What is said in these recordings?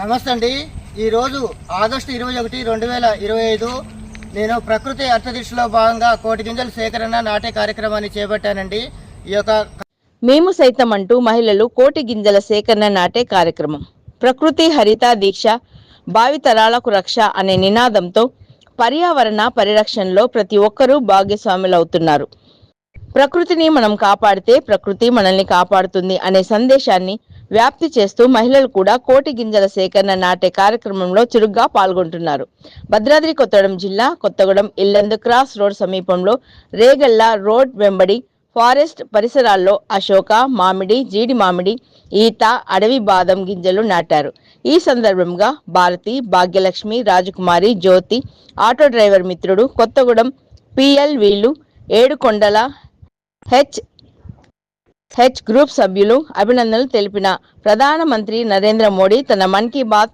నమస్తే అండి. ఈరోజు ఆగస్టు ఇరవై ఒకటి రెండు వేల ఇరవై ఐదు నేను ప్రకృతి అర్థదిశలో భాగంగా కోటి గింజల సేకరణ నాటే కార్యక్రమాన్ని చేపట్టానండి. ఈ యొక్క మేము సైతం అంటూ మహిళలు కోటి గింజల సేకరణ నాటే కార్యక్రమం ప్రకృతి హరిత దీక్ష భావితరాలకు రక్ష అనే నినాదంతో పర్యావరణ పరిరక్షణలో ప్రతి ఒక్కరూ భాగస్వాములవుతున్నారు ప్రకృతిని మనం కాపాడితే ప్రకృతి మనల్ని కాపాడుతుంది అనే సందేశాన్ని వ్యాప్తి చేస్తూ మహిళలు కూడా కోటి గింజల సేకరణ నాటే కార్యక్రమంలో చురుగ్గా పాల్గొంటున్నారు. భద్రాద్రి కొత్తగూడెం జిల్లా కొత్తగూడెం ఇల్లందు క్రాస్ రోడ్ సమీపంలో రేగల్ల రోడ్ వెంబడి ఫారెస్ట్ పరిసరాల్లో అశోక మామిడి జీడి మామిడి ఈత అడవి బాదం గింజలు నాటారు. ఈ సందర్భంగా భారతి భాగ్యలక్ష్మి రాజకుమారి జ్యోతి ఆటో డ్రైవర్ మిత్రుడు కొత్తగూడెం పిఎల్ వీళ్ళు ఏడుకొండల హెచ్ హెచ్ గ్రూప్ సభ్యులు అభినందనలు తెలిపిన ప్రధానమంత్రి నరేంద్ర మోడీ తన మన్ కీ బాత్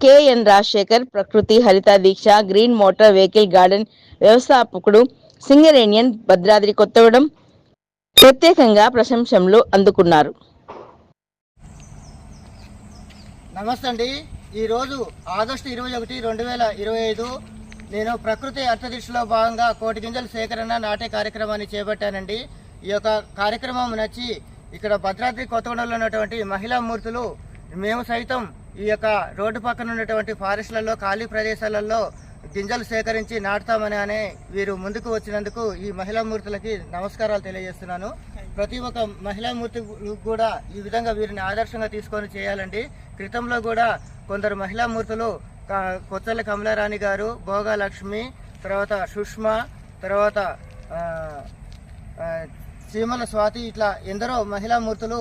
కెఎన్ రాజశేఖర్ ప్రకృతి హరిత దీక్ష గ్రీన్ మోటార్ వెహికల్ గార్డెన్ వ్యవస్థాపకుడు సింగరేనియన్ భద్రాద్రి కొత్తగూడెం ప్రత్యేకంగా ప్రశంసలు అందుకున్నారు. నమస్తే అండి. ఈరోజు ఆగస్టు ఇరవై ఒకటి రెండు వేల ఇరవై ఐదు నేను ప్రకృతి అర్థదిశలో భాగంగా కోటి గింజల సేకరణ నాటే కార్యక్రమాన్ని చేపట్టానండి. ఈ యొక్క కార్యక్రమం నచ్చి ఇక్కడ భద్రాద్రి కొత్తగూడలో ఉన్నటువంటి మహిళా మూర్తులు మేము సైతం ఈ యొక్క రోడ్డు పక్కన ఉన్నటువంటి ఫారెస్ట్లలో ఖాళీ ప్రదేశాలలో గింజలు సేకరించి నాటుతామని అనే వీరు ముందుకు వచ్చినందుకు ఈ మహిళా మూర్తులకి నమస్కారాలు తెలియజేస్తున్నాను. ప్రతి ఒక్క మహిళా మూర్తి కూడా ఈ విధంగా వీరిని ఆదర్శంగా తీసుకొని చేయాలండి. క్రితంలో కూడా కొందరు మహిళా మూర్తులు కొత్తల కమలారాణి గారు భోగా లక్ష్మి తర్వాత సుష్మా తర్వాత చీమల స్వాతి ఇట్లా ఎందరో మహిళా మూర్తులు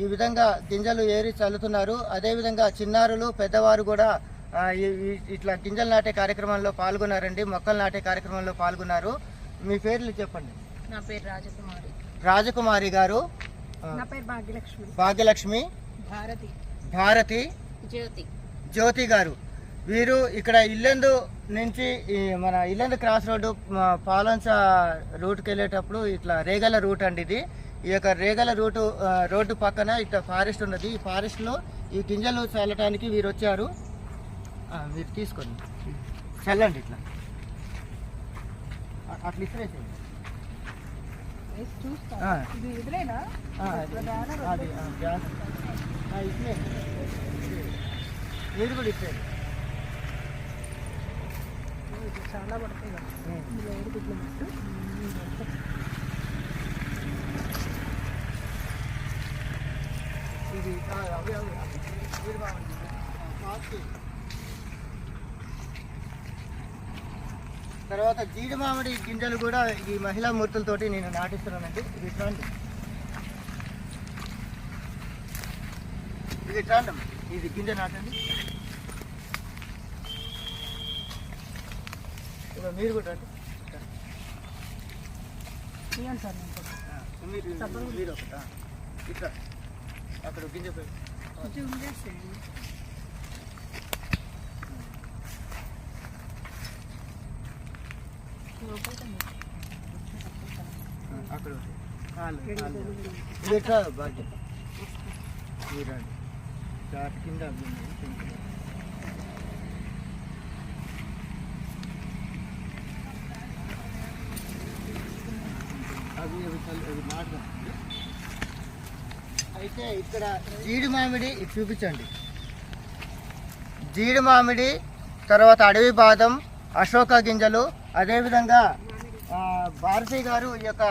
ఈ విధంగా గింజలు ఏరి చల్లుతున్నారు. అదేవిధంగా చిన్నారులు పెద్దవారు కూడా ఇట్లా గింజలు నాటే కార్యక్రమంలో పాల్గొన్నారండి. మొక్కలు నాటే కార్యక్రమంలో పాల్గొన్నారు. మీ పేర్లు చెప్పండి. నా పేరు రాజకుమారి. రాజకుమారి గారు నా పేరు భాగ్యలక్ష్మి. భాగ్యలక్ష్మి భారతి. భారతి జ్యోతి. జ్యోతి గారు. వీరు ఇక్కడ ఇల్లెందు నుంచి మన ఇల్లెందు క్రాస్ రోడ్డు పాలంచ రూట్కి వెళ్ళేటప్పుడు ఇట్లా రేగల రూట్ అండి ఇది. ఈ యొక్క రేగల రూటు రోడ్డు పక్కన ఇట్లా ఫారెస్ట్ ఉన్నది. ఈ ఫారెస్ట్లో ఈ గింజలు చల్లటానికి వీరు వచ్చారు మీరు తీసుకోండి. చల్లండి ఇట్లా. అట్లా ఇసిరేసేయండి. మీరు కూడా ఇచ్చేయండి చాలా పడుతుంది. కదా. ఏడు గుడ్లు. ఇది అవి అవి బాగుంది. తర్వాత జీడి మామిడి గింజలు కూడా ఈ మహిళా మూర్తులతోటి నేను నాటిస్తున్నానండి. ఇది ఇట్లాంటి. ఇది ఇట్లాంటి. ఇది గింజ నాటండి. మీరు కూడా రండి. ఇవ్వండి సార్ నేను కొంచెం. ఆ, మీరు మీరు ఒకటా ఇట్లా అక్కడ గింజ పెట్టి కొంచెం ఉండేసేయండి. లోపలికి ఉంది. అక్కడ ఒకటి. కాలు, ఏడు కాలు. గుడ్లు. ఇది ఎట్లా బాధ్యత మీరండి చాట్ కింద అవి అవి అవి అయితే ఇక్కడ జీడి మామిడి చూపించండి. జీడి మామిడి తర్వాత అడవి బాదం అశోక గింజలు అదేవిధంగా భారతి గారు ఈ యొక్క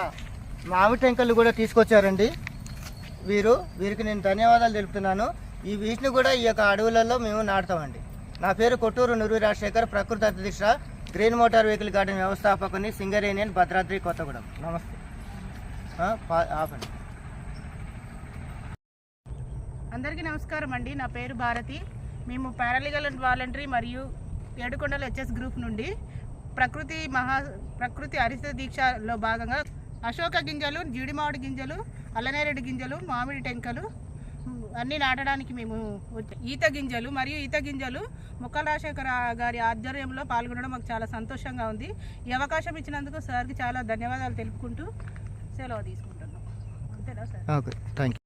మామిడి టెంకలు కూడా తీసుకొచ్చారండి వీరు. వీరికి నేను ధన్యవాదాలు తెలుపుతున్నాను. ఈ వీటిని కూడా ఈ యొక్క అడవులలో మేము నాటుతామండి. నా పేరు కొట్టూరు నురు రాజశేఖర్ ప్రకృతి అధ్యక్ష గ్రీన్ మోటార్ వెహికల్ గార్డెన్ వ్యవస్థాపకుని సింగరేనియన్ భద్రాద్రి కొత్తగూడెం. నమస్తే. ఆపండి. అందరికీ నమస్కారం అండి. నా పేరు భారతి. మేము పారాలీగల్ వాలంటరీ మరియు ఏడుకొండల హెచ్ఎస్ గ్రూప్ నుండి ప్రకృతి మహా ప్రకృతి హరిత దీక్షలో భాగంగా అశోక గింజలు జీడిమామిడి గింజలు అల్లనేరేడు గింజలు మామిడి టెంకలు అన్నీ నాటడానికి మేము ఈత గింజలు మరియు ఈత గింజలు ముక్కల రాజశేఖర గారి ఆధ్వర్యంలో పాల్గొనడం మాకు చాలా సంతోషంగా ఉంది. ఈ అవకాశం ఇచ్చినందుకు సార్కి చాలా ధన్యవాదాలు తెలుపుకుంటూ సెలవు తీసుకుంటున్నాం. అంతేనా సార్? Okay thank you